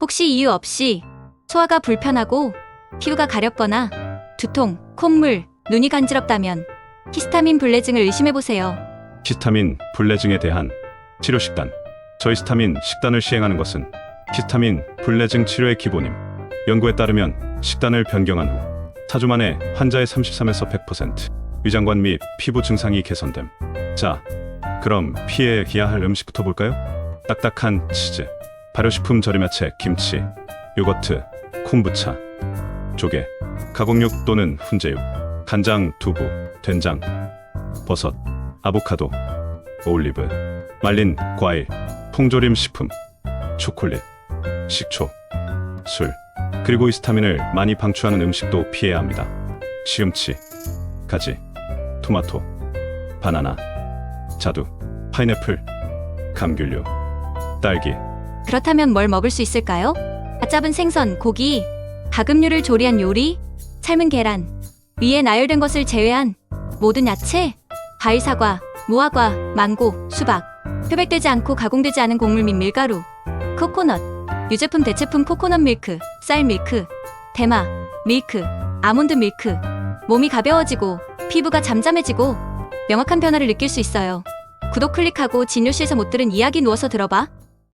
혹시 이유 없이 소화가 불편하고 피부가 가렵거나 두통, 콧물, 눈이 간지럽다면 히스타민 불내증을 의심해보세요. 히스타민 불내증에 대한 치료 식단. 저히스타민 식단을 시행하는 것은 히스타민 불내증 치료의 기본임. 연구에 따르면 식단을 변경한 후 4주 만에 환자의 33에서 100% 위장관 및 피부 증상이 개선됨. 자, 그럼 피해야 할 음식부터 볼까요? 딱딱한 치즈, 발효식품 절임 야채, 김치, 요거트, 콤부차, 조개, 가공육 또는 훈제육, 간장, 두부, 된장, 버섯, 아보카도, 올리브, 말린 과일, 통조림 식품, 초콜릿, 식초, 술, 그리고 히스타민을 많이 방출하는 음식도 피해야 합니다. 시금치, 가지, 토마토, 바나나, 자두, 파인애플, 감귤류, 딸기, 그렇다면 뭘 먹을 수 있을까요? 갓 잡은 생선, 고기, 가금류를 조리한 요리, 삶은 계란, 위에 나열된 것을 제외한 모든 야채, 과일 사과, 무화과, 망고, 수박, 표백되지 않고 가공되지 않은 곡물 및 밀가루, 코코넛, 유제품 대체품 코코넛 밀크, 쌀 밀크, 대마, 밀크, 아몬드 밀크, 몸이 가벼워지고 피부가 잠잠해지고 명확한 변화를 느낄 수 있어요. 구독 클릭하고 진료실에서 못 들은 이야기 누워서 들어봐.